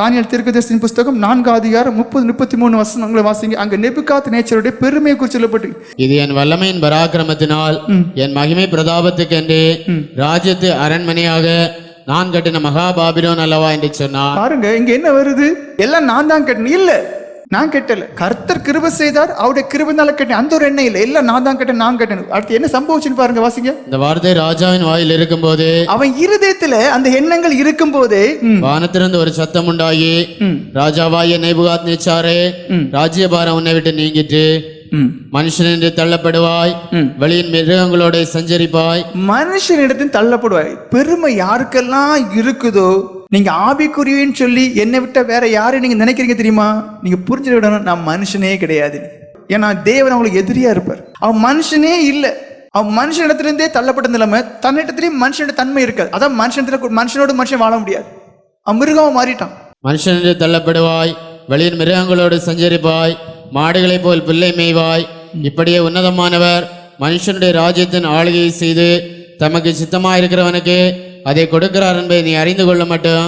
Daniel தீர்க்கதரிசியின் புஸ்தகம் நான்கு அதிகாரம் முப்பது முப்பத்தி மூணு வசனங்களை வாசிங்க. அங்க நெபுகாத் நேச்சருடைய பெருமையை குறித்து சொல்லப்பட்டு. இது என் வல்லமையின் பராக்கிரமத்தினால் என் மகிமை பிரதாபத்துக்கென்று ராஜ்யத்து அரண்மனையாக நான் கட்டின மகாபாபிலோன் அல்லவா என்று சொன்னார். பாருங்க இங்க என்ன வருது? எல்லாம் நான் தான் கட்டினேன் இல்ல. நான் கட்டல. கர்த்தர் கிருப செய்தார் அவருடைய கிருபனால கட்டினேன் அந்த ஒரு எண்ணம் இல்ல. எல்லாம் நான் தான் கட்டேன் நான் கட்டணும் அடுத்து என்ன சம்பவிச்சுன்னு பாருங்க வாசிங்க. இந்த வார்த்தை ராஜாவின் வாயில் இருக்கும்போது அவன் இருதயத்துல அந்த எண்ணங்கள் இருக்கும் போதே வானத்திலிருந்து ஒரு சத்தம் உண்டாகி ராஜாவாய நேபுகாத் நேச்சாரே ராஜ்யபாரம் உன்னை விட்டு நீங்கிட்டு மனுஷன் என்று தள்ளப்படுவாய் வெளியின் மிருகங்களோட சஞ்சரிப்பாய். மனுஷனிடத்தில் தள்ளப்படுவாய். பெருமை யாருக்கெல்லாம் இருக்குதோ நீங்க ஆவிக்குரியன்னு சொல்லி என்னை விட்ட வேற யாரை நீங்க நினைக்கிறீங்க தெரியுமா? நீங்க புரிஞ்சு விடணும் நான் மனுஷனே கிடையாது. ஏன்னா தேவன் அவங்களுக்கு எதிரியா இருப்பார். அவன் மனுஷனே இல்லை. அவன் மனுஷனிடத்திலிருந்தே தள்ளப்பட்ட நிலைமை தன்னிடத்திலையும் மனுஷனோட தன்மை இருக்காது. அதான் மனுஷனத்துல மனுஷனோட மனுஷன் வாழ முடியாது. அவன் மிருகம் மாறிட்டான். மனுஷனே தள்ளப்படுவாய் வெளியின் மிருகங்களோடு சஞ்சரிப்பாய் மாடுகளைப் போல் பிள்ளை மேய்வாய். இப்படியே உன்னதமானவர் மனுஷனுடைய ராஜ்யத்தின் ஆளுகையை செய்து தமக்கு சித்தமாயிருக்கிறவனுக்கு அதை கொடுக்கிறார் என்பதை நீ அறிந்து கொள்ள மட்டும்.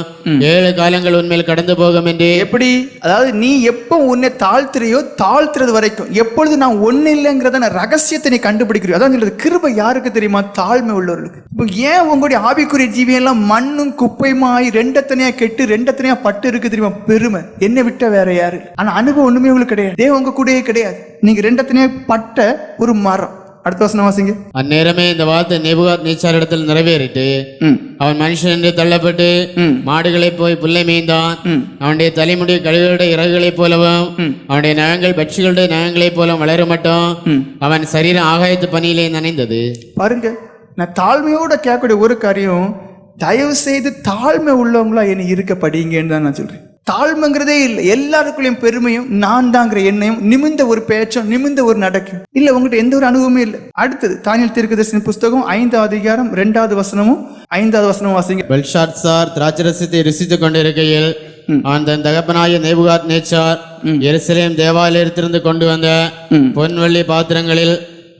ஏழு காலங்கள் உண்மையில் கடந்து போகும் என்று. எப்படி? அதாவது நீ எப்போ உன்னை தாழ்த்துறியோ தாழ்த்துறது வரைக்கும். எப்பொழுது நான் ஒண்ணு இல்லைங்கிறத ரகசியத்தை நீ கண்டுபிடிக்கிறியோ அதான் சொல்றது. கிருபை யாருக்கு தெரியுமா? தாழ்மை உள்ளவர்களுக்கு. இப்போ ஏன் உங்களுடைய ஆவிக்குரிய ஜீவியெல்லாம் மண்ணும் குப்பையுமாய் ரெண்டத்தனையா கெட்டு ரெண்டத்தனையா பட்டு இருக்கு தெரியுமா? பெருமை. என்னை விட்ட வேற யாரு? ஆனா அனுபவம் ஒண்ணுமே உங்களுக்கு கிடையாது. தேவன் உங்க கூடயே கிடையாது. நீங்க ரெண்டத்தனையா பட்ட ஒரு மரம். அடுத்த வசனம் வாசிங்க. அந்நேரமே இந்த வார்த்தை நெபுகாத் நேச்சாரிடத்தில் நிறைவேறிட்டு அவன் மனுஷன் என்று தள்ளப்பட்டு மாடுகளை போய் புல்லை மேய்ந்தான். அவனுடைய தலைமுடி கழுகுடைய இறகுகளைப் போலவும் அவனுடைய நகங்கள் பட்சிகளுடைய நகங்களைப் போலவும் வளர மட்டும் அவன் சரீரம் ஆகாயத்து பணியிலே நனைந்தது. பாருங்க நான் தாழ்மையோட கேட்கக்கூடிய ஒரு காரியம் தயவு செய்து தாழ்மை உள்ளவங்களா என்னை இருக்க படிங்கன்னு தான் நான் சொல்றேன். தாழ்மைங்கிறதே இல்லை. எல்லாருக்குள்ளேயும் பெருமையும் நான் தாங்கிற எண்ணெயும் நிமிந்த ஒரு பேச்சும் நிமிந்த ஒரு நடக்கும். இல்ல உங்ககிட்ட எந்த ஒரு அனுபவமே இல்லை. அடுத்தது தானியல் தீர்க்கதரிசன புஸ்தகம் ஐந்தாவது அதிகாரம் ரெண்டாவது வசனமும் ஐந்தாவது வசனமும் வாசிங்க. பெல்ஷாத்சார் திராட்சரசத்தை ருசித்துக் கொண்டிருக்கையில் தன் தகப்பனாய நேபுகாத் நேச்சார் எருசலேம் தேவாலயத்திலிருந்து கொண்டு வந்த பொன்வெள்ளி பாத்திரங்களில்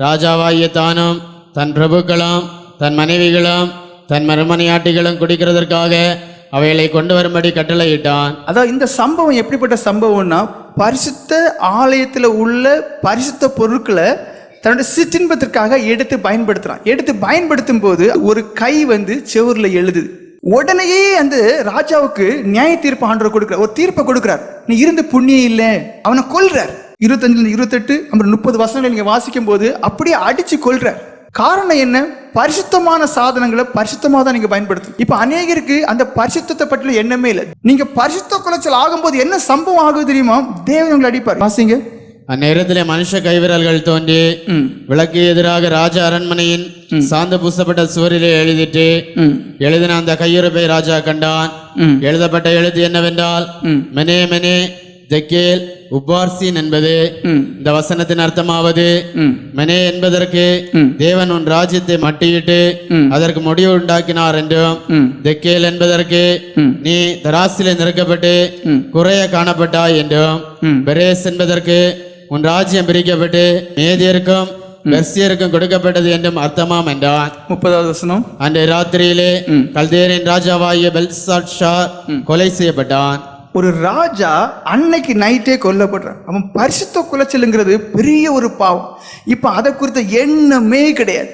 ராஜாவாகிய தானும் தன் பிரபுக்களும் தன் மனைவிகளும் தன் மறுமனையாட்டிகளும் குடிக்கிறதற்காக அவைகளை கொண்டு வரும்படி கட்டளையிட்டான். அதான் இந்த சம்பவம் எப்படிப்பட்ட சம்பவம்னா பரிசுத்த ஆலயத்தில் உள்ள பரிசுத்த பொருட்களை தன்னுடைய சிற்றின்பத்திற்காக எடுத்து பயன்படுத்துறான். எடுத்து பயன்படுத்தும் போது ஒரு கை வந்து செவரில் எழுதுது. உடனேயே அந்த ராஜாவுக்கு நியாய தீர்ப்பு ஆண்டவர் கொடுக்கிறார். ஒரு தீர்ப்பை கொடுக்கிறார். நீ இருந்த புண்ணியம் இல்லை. அவனை கொல்றார். இருபத்தஞ்சுல இருபத்தெட்டு அப்புறம் முப்பது வருஷங்கள் நீங்க வாசிக்கும் போது அப்படியே அடிச்சு கொள்றார் காரணம் என்ன? பரிசுத்தமான சாதனங்களை பரிசுத்தமா தான் நீங்க பயன்படுத்தும் இப்ப அநேகருக்கு அந்த பரிசுத்தத்தை பற்றின எண்ணமே இல்லை. நீங்க பரிசுத்த குலைச்சல் ஆகும்போது என்ன சம்பவம் ஆகுது தெரியுமா? தேவன் உங்களை அடிப்பார். வாசிங்க. அந்நேரத்திலே மனுஷ கைவிரல்கள் தோன்றி விளக்கு எதிராக ராஜ அரண்மனையின் சாந்து பூசப்பட்ட சுவரிலே எழுதிட்டு எழுதின அந்த கையுறைப்பை ராஜா கண்டான். எழுதப்பட்ட எழுத்து என்னவென்றால் மெனே மெனே தெக்கேல் உபார்சின் என்பது இந்த வசனத்தின் அர்த்தமாவது. மெனே என்பதற்கு தேவன் உன் ராஜ்யத்தை மட்டியிட்டு அதற்கு முடிவு உண்டாக்கினார் என்றும் தெக்கேல் என்பதற்கு நீ தராசிலே நிறுக்கப்பட்டு குறைய காணப்பட்டாய் என்றும் பெரேஸ் என்பதற்கு உன் ராஜ்யம் பிரிக்கப்பட்டு மேதியருக்கும் பெர்சியருக்கும் கொடுக்கப்பட்டது என்றும் அர்த்தமாம் என்றான். முப்பதாவது வசனம். அன்று ராத்திரியிலே கல்தேரின் ராஜாவாகிய பெல்சாட்ஷார் கொலை செய்யப்பட்டான். ஒரு ராஜா அன்னைக்கு நைட்டே கொல்லப்படுறான். அவன் பரிசுத்த குலைச்சலுங்கிறது பெரிய ஒரு பாவம். இப்போ அதை குறித்த எண்ணமே கிடையாது.